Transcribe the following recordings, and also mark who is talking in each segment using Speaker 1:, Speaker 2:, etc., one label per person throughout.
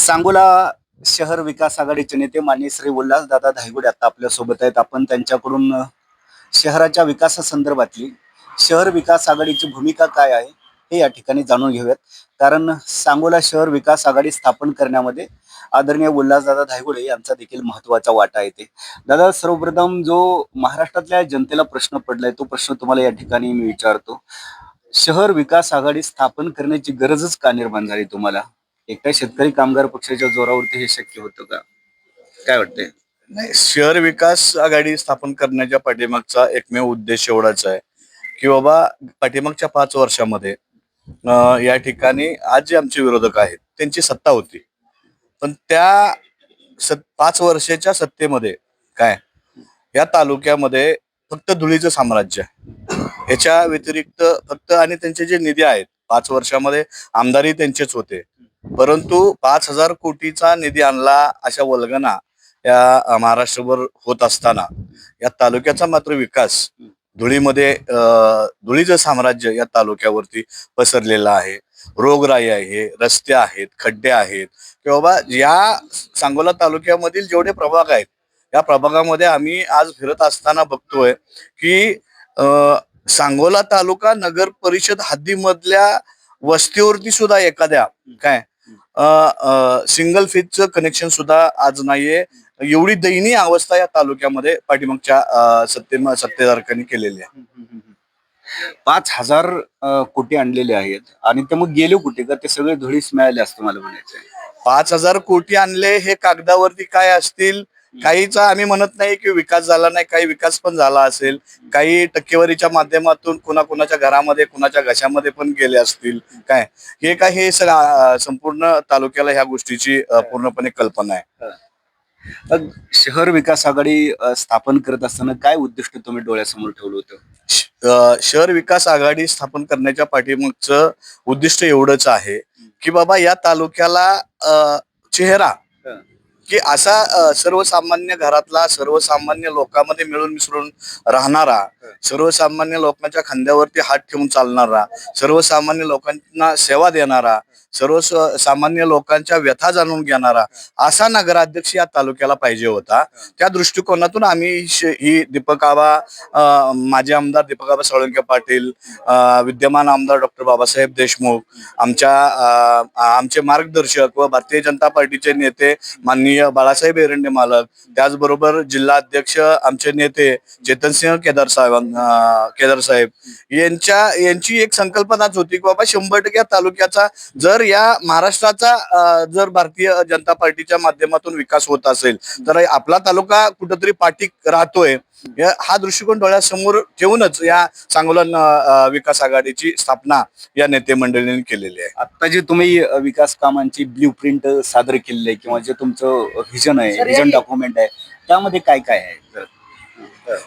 Speaker 1: सांगोला शहर विकास आघाडीचे नेते माननीय श्री उल्हास दादा धायगुडे आता आपल्यासोबत आहेत. आपण त्यांच्याकडून शहराच्या विकासासंदर्भातली शहर विकास आघाडीची भूमिका काय आहे हे या ठिकाणी जाणून घेऊयात. कारण सांगोला शहर विकास आघाडी स्थापन करण्यामध्ये आदरणीय उल्हासदादा धायगुडे यांचा देखील महत्त्वाचा वाटा येते. दादा सर्वप्रथम जो महाराष्ट्रातल्या जनतेला प्रश्न पडलाय तो प्रश्न तुम्हाला या ठिकाणी मी विचारतो. शहर विकास आघाडी स्थापन करण्याची गरजच का निर्माण झाली तुम्हाला? एकट्या शेतकरी कामगार पक्षाच्या जोरावरती हे शक्य होतं का? काय वाटतंय?
Speaker 2: नाही शहर विकास आघाडी स्थापन करण्याच्या पाठीमागचा एकमेव उद्देश एवढाच आहे की बाबा पाठीमागच्या पाच वर्षामध्ये या ठिकाणी आज जे आमचे विरोधक आहेत त्यांची सत्ता होती. पण त्या सत पाच वर्षाच्या सत्तेमध्ये काय? या तालुक्यामध्ये फक्त धुळीचं साम्राज्य आहे. याच्या व्यतिरिक्त फक्त आणि त्यांचे जे निधी आहेत पाच वर्षामध्ये आमदारही त्यांचेच होते. परंतु पाच हजार कोटीचा निधी आणला अशा वल्गना या महाराष्ट्रभर होत असताना. या तालुक्याचा मात्र विकास धुळीमध्ये धुळीचं साम्राज्य या तालुक्यावरती पसरलेलं आहे. रोगराई आहे रस्ते आहेत खड्डे आहेत. किंवा बाबा या सांगोला तालुक्यामधील जेवढे प्रभाग आहेत या प्रभागामध्ये आम्ही आज फिरत असताना बघतोय की सांगोला तालुका नगर परिषद हद्दीमधल्या वस्तीवरती सुद्धा एखाद्या काय सिंगल फेजचं कनेक्शन सुद्धा आज नाहीये. एवढी दयनीय अवस्था या तालुक्यामध्ये पाठीमागच्या सत्ते सत्तेधारकांनी केलेली आहे.
Speaker 1: पाच हजार कोटी आणलेले आहेत आणि ते मग गेले कुठे? का ते सगळे धुळीस मिळाले असतं मला म्हणायचंय.
Speaker 2: पाच हजार कोटी आणले हे कागदावरती काय असतील? काहीचा आम्ही म्हणत नाही की विकास झाला नाही काही विकास पण झाला असेल. काही टक्केवारीच्या माध्यमातून कुणा कुणाच्या घरामध्ये कुणाच्या घशामध्ये पण गेले असतील. काय? हे काय हे सगळं संपूर्ण तालुक्याला ह्या गोष्टीची पूर्णपणे कल्पना आहे.
Speaker 1: मग शहर विकास आघाडी स्थापन करत असताना काय उद्दिष्ट तुम्ही डोळ्यासमोर ठेवलं होतं?
Speaker 2: शहर विकास आघाडी स्थापन करण्याच्या पाठीमागचं उद्दिष्ट एवढंच आहे की बाबा या तालुक्याला अ, चेहरा की असा सर्वसामान्य घरातला सर्वसामान्य लोकांमध्ये मिळून मिसळून राहणारा सर्वसामान्य लोकांच्या खांद्यावरती हात ठेवून चालणारा सर्वसामान्य लोकांना सेवा देणारा सर्व सामान्य लोकांच्या व्यथा जाणून घेणारा असा नगराध्यक्ष या तालुक्याला पाहिजे होता. त्या दृष्टिकोनातून आम्ही ही दीपक आबा अ, माजी आमदार दीपक आबा साळुंके पाटील विद्यमान आमदार डॉक्टर बाबासाहेब देशमुख आमच्या आमचे मार्गदर्शक व भारतीय जनता पार्टीचे नेते माननीय बाळासाहेब एरंडे मालक त्याचबरोबर जिल्हा अध्यक्ष आमचे नेते चेतनसिंह केदार साहेब केदार साहेब यांच्या यांची एक संकल्पनाच होती की बाबा शंभर टक्के तालुक्याचा जर या महाराष्ट्राचा जर भारतीय जनता पार्टीच्या माध्यमातून विकास होत असेल तर आपला तालुका कुठंतरी पाठीक राहतोय या- हा दृष्टिकोन डोळ्यासमोर ठेवूनच या सांगोला न- अ, विकास आघाडीची स्थापना या नेते मंडळींनी केलेली आहे
Speaker 1: आता जे तुम्ही विकास कामांची ब्ल्यू प्रिंट सादर केलेली आहे किंवा जे तुमचं व्हिजन आहे व्हिजन डॉक्युमेंट आहे त्यामध्ये काय काय आहे.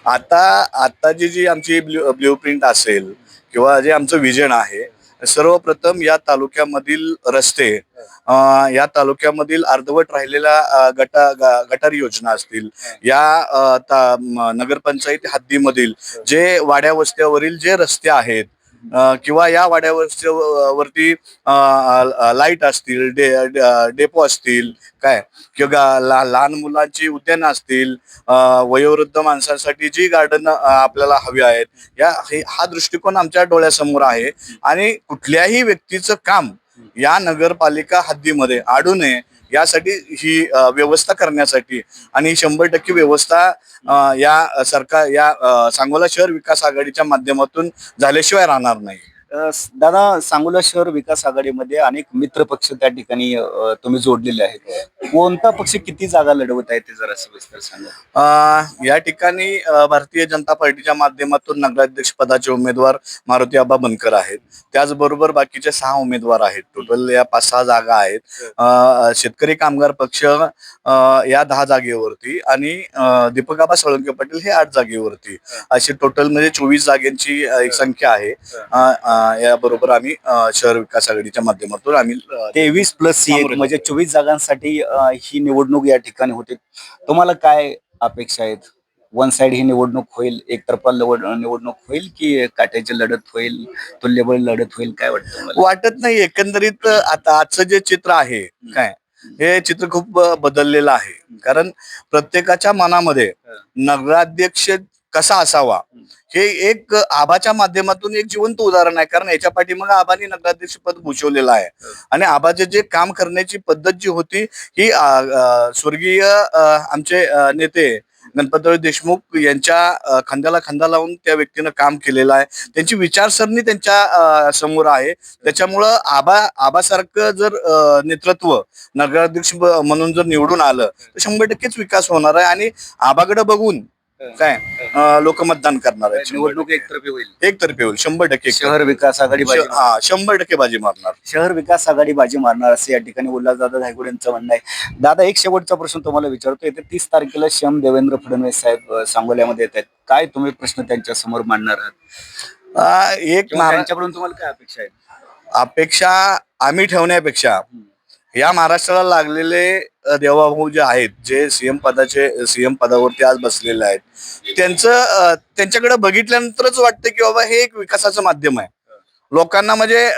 Speaker 2: आता आता जी जी आमची ब्ल्यू ब्ल्यू प्रिंट असेल किंवा जे आमचं विजन आहे सर्वप्रथम या तालुक्यामधील रस्ते या तालुक्यामधील अर्धवट राहिलेल्या गटा गटार योजना असतील या नगरपंचायत नगरपंचायती हद्दीमधील जे वाड्या वस्त्यावरील जे रस्ते आहेत किंवा या वाड्यावरच्या वरती लाइट असतील डे डेपो असतील काय? किंवा लहान मुलांची उद्यानं असतील वयोवृद्ध माणसांसाठी जी गार्डन आपल्याला हवी आहेत या हा दृष्टिकोन आमच्या डोळ्यासमोर आहे. आणि कुठल्याही व्यक्तीचं काम या नगरपालिका हद्दीमध्ये आडू नये. यासाठी ही व्यवस्था करण्यासाठी आणि शंभर टक्के व्यवस्था या सरकार या सांगोला शहर विकास आघाडीच्या माध्यमातून झाल्याशिवाय राहणार नाही.
Speaker 1: दादा सांगोला शहर विकास आघाडीमध्ये अनेक मित्र पक्ष त्या ठिकाणी तुम्ही जोडलेले आहेत. कोणता पक्ष किती जागा लढवत आहे ते जरा सविस्तर सांगा.
Speaker 2: या ठिकाणी भारतीय जनता पार्टीच्या माध्यमातून नगराध्यक्ष पदाचे उमेदवार मारुती आबा बनकर आहेत. त्याचबरोबर बाकीचे सहा उमेदवार आहेत. टोटल या पाच सहा जागा आहेत. शेतकरी कामगार पक्ष या दहा जागेवरती आणि दीपक आबा साळुंके पाटील हे आठ जागेवरती. अशी टोटल म्हणजे चोवीस जागेंची एक संख्या आहे. याबरोबर आम्ही शहर विकास आघाडीच्या माध्यमातून आम्ही
Speaker 1: तेवीस प्लस एक म्हणजे चोवीस जागांसाठी ही निवडणूक या ठिकाणी होते. तुम्हाला काय अपेक्षा आहेत? वन साइड ही निवडणूक होईल एकतर्फा निवडणूक होईल की काट्याची लढत होईल तुल्यबळ लढत होईल? काय वाटतं
Speaker 2: वाटत नाही. एकंदरीत आता आजचं जे चित्र आहे काय? हे चित्र खूप बदललेलं आहे. कारण प्रत्येकाच्या मनामध्ये नगराध्यक्ष कसा असावा? हे एक आबाच्या माध्यमातून एक जिवंत उदाहरण आहे. कारण याच्या पाठीमाग आबानी नगराध्यक्ष पद भूषवलेलं आहे. आणि आबाचे जे काम करण्याची पद्धत जी होती ही स्वर्गीय आमचे नेते गणपतराव देशमुख यांच्या खांद्याला खांदा लावून त्या व्यक्तीनं काम केलेलं आहे. त्यांची विचारसरणी त्यांच्यासमोर आहे. त्याच्यामुळं आबा आबासारखं जर नेतृत्व नगराध्यक्ष म्हणून जर निवडून आलं तर शंभर टक्केच विकास होणार आहे. आणि आबाकडे बघून काय? लोक मतदान करणार आहेत शंभर
Speaker 1: निवडणूक. एकतर्फी होईल.
Speaker 2: एकतर्फे होईल. शंभर टक्के
Speaker 1: शहर विकास आघाडी बाजी
Speaker 2: हा शंभर टक्के बाजी मारणार.
Speaker 1: शहर विकास आघाडी बाजी मारणार असे या ठिकाणी उल्हासदादा धायगुडे यांचं म्हणणं आहे. दादा एक शेवटचा प्रश्न तुम्हाला विचारतो येते तीस तारखेला श्याम देवेंद्र फडणवीस साहेब अ, सांगोल्यामध्ये येत आहेत. काय तुम्ही प्रश्न त्यांच्यासमोर मांडणार आहात?
Speaker 2: आ, एक
Speaker 1: किंवा
Speaker 2: महारा-
Speaker 1: त्यांच्याकडून तुम्हाला काय अपेक्षा आहे
Speaker 2: अपेक्षा आम्ही ठेवण्यापेक्षा या महाराष्ट्राला लागलेले देवाभाऊ जे आहेत जे सीएम पदाचे सीएम पदावरती आज बसलेले आहेत त्यांचं त्यांच्याकडे बघितल्यानंतरच वाटतं की बाबा हे एक विकासाचं माध्यम आहे. लोकांना म्हणजे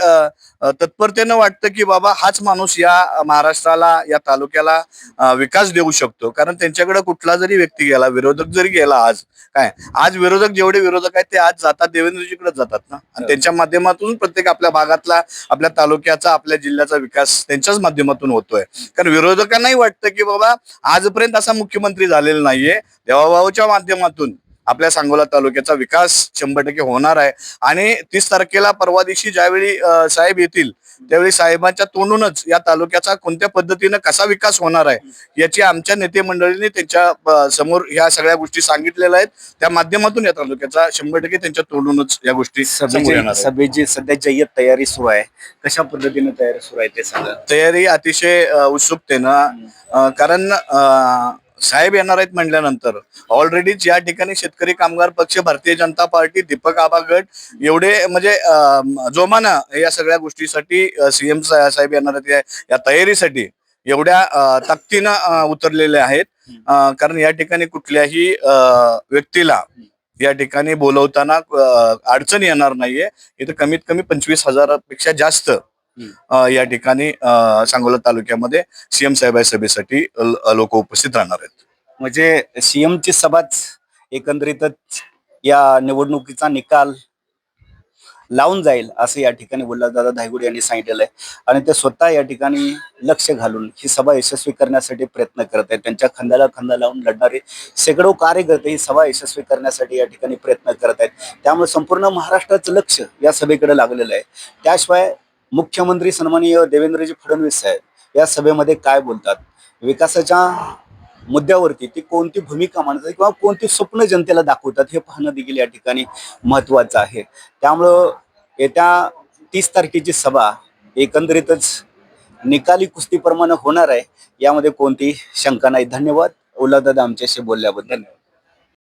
Speaker 2: तत्परतेनं वाटतं की बाबा हाच माणूस या महाराष्ट्राला या तालुक्याला विकास देऊ शकतो. कारण त्यांच्याकडे कुठला जरी व्यक्ती गेला विरोधक जरी गेला आज काय आज विरोधक जेवढे विरोधक आहेत ते आज जातात देवेंद्रजीकडे जातात ना? आणि त्यांच्या माध्यमातून प्रत्येक आपल्या भागातला आपल्या तालुक्याचा आपल्या जिल्ह्याचा विकास त्यांच्याच माध्यमातून होतोय. कारण विरोधकांनाही वाटतं की बाबा आजपर्यंत असा मुख्यमंत्री झालेला नाहीये. देवाभाऊच्या माध्यमातून आपल्या सांगोला तालुक्याचा विकास शंभर टक्के होणार आहे. आणि तीस तारखेला परवा दिवशी ज्यावेळी साहेब येतील त्यावेळी साहेबांच्या तोंडूनच या तालुक्याचा कोणत्या पद्धतीनं कसा विकास होणार आहे याची आमच्या नेते मंडळीने त्यांच्यासमोर ह्या सगळ्या गोष्टी सांगितलेल्या आहेत. त्या माध्यमातून या तालुक्याचा शंभर टक्के त्यांच्या तोंडूनच या गोष्टी
Speaker 1: सभेची सध्या जय्यत तयारी सुरू आहे. कशा पद्धतीने तयारी सुरू आहे ते सांगा.
Speaker 2: तयारी अतिशय उत्सुकतेनं कारण साहेब येणार आहेत म्हटल्यानंतर ऑलरेडीच या ठिकाणी शेतकरी कामगार पक्ष भारतीय जनता पार्टी दीपक आबा गट एवढे म्हणजे जोमानं या सगळ्या गोष्टीसाठी सीएम साहेब येणार आहेत या- तयारीसाठी एवढ्या अ, ताकदीनं उतरलेले आहेत. कारण या ठिकाणी कुठल्याही अ, व्यक्तीला या ठिकाणी बोलवताना अडचण येणार नाहीये. इथं कमीत कमी पंचवीस हजारापेक्षा जास्त या ठिकाणी सांगोला तालुक्यामध्ये सीएम साहेब सभेसाठी लोक उपस्थित राहणार आहेत.
Speaker 1: म्हणजे सीएमची सभाच एकंदरीतच या निवडणुकीचा निकाल लावून जाईल असं या ठिकाणी दादा धायगुड यांनी सांगितलेलं आहे. आणि ते स्वतः या ठिकाणी लक्ष घालून ही सभा यशस्वी करण्यासाठी प्रयत्न करत आहेत. त्यांच्या खांद्याला खांदा लावून लढणारे शेकडो कार्यकर्ते ही सभा यशस्वी करण्यासाठी या ठिकाणी प्रयत्न करत आहेत. त्यामुळे संपूर्ण महाराष्ट्राचं लक्ष या सभेकडे लागलेलं आहे. त्याशिवाय मुख्यमंत्री सन्माननीय देवेंद्रजी फडणवीस साहेब या सभेमध्ये काय बोलतात? विकासाच्या मुद्द्यावरती ती कोणती भूमिका मांडतात किंवा कोणती स्वप्न जनतेला दाखवतात हे पाहणं देखील या ठिकाणी महत्वाचं आहे. त्यामुळं येत्या तीस तारखेची सभा एकंदरीतच निकाली कुस्तीप्रमाणे होणार आहे यामध्ये कोणती शंका नाही. धन्यवाद. ओलादादा आमच्याशी बोलल्याबद्दल.